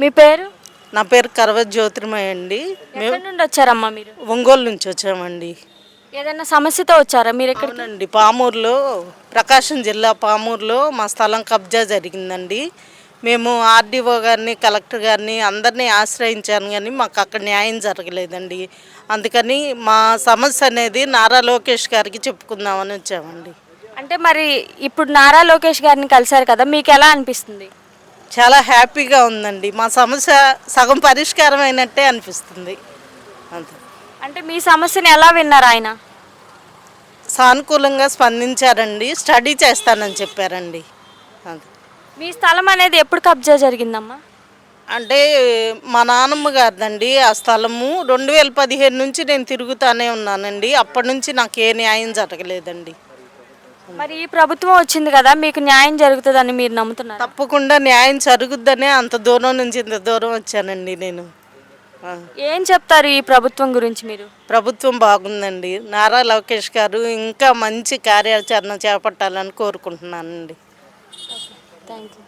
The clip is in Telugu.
మీ పేరు? నా పేరు కరవ జ్యోతిర్మయ అండి. మేము ఎక్కడి నుండి వచ్చారమ్మా మీరు? ఒంగోలు నుంచి వచ్చామండి. ఏదైనా సమస్యతో వచ్చారా మీరు ఎక్కడికి? అవునండి పామూరులో ప్రకాశం జిల్లా పామూరులో మా స్థలం కబ్జా జరిగిందండి. మేము ఆర్డీఓ గారిని కలెక్టర్ గారిని అందరినీ ఆశ్రయించాను కానీ మాకు అక్కడ న్యాయం జరగలేదండి. అందుకని మా సమస్య అనేది నారా లోకేష్ గారికి చెప్పుకుందామని వచ్చామండి. అంటే మరి ఇప్పుడు నారా లోకేష్ గారిని కలిశారు కదా మీకు ఎలా అనిపిస్తుంది? చాలా హ్యాపీగా ఉందండి. మా సమస్య సగం పరిష్కారం అయినట్టే అనిపిస్తుంది. అంతే. అంటే మీ సమస్యని ఎలా విన్నారు ఆయన? సానుకూలంగా స్పందించారండి. స్టడీ చేస్తానని చెప్పారండి. అంతే. మీ స్థలం అనేది ఎప్పుడు కబ్జా జరిగిందమ్మా? అంటే మా నాన్నమ్మ గారిదండి. ఆ స్థలము రెండు వేల పదిహేను నుంచి నేను తిరుగుతానే ఉన్నానండి. అప్పటి నుంచి నాకు ఏ న్యాయం జరగలేదండి. మరి ఈ ప్రభుత్వం వచ్చింది కదా మీకు న్యాయం జరుగుతుందని మీరు నమ్ముతున్నారు? తప్పకుండా న్యాయం జరుగుద్దనే అంత దూరం నుంచి ఇంత దూరం వచ్చానండి నేను. ఏం చెప్తారు ఈ ప్రభుత్వం గురించి మీరు? ప్రభుత్వం బాగుందండి. నారా లోకేష్ గారు ఇంకా మంచి కార్యాచరణ చేపట్టాలని కోరుకుంటున్నానండి. Thank you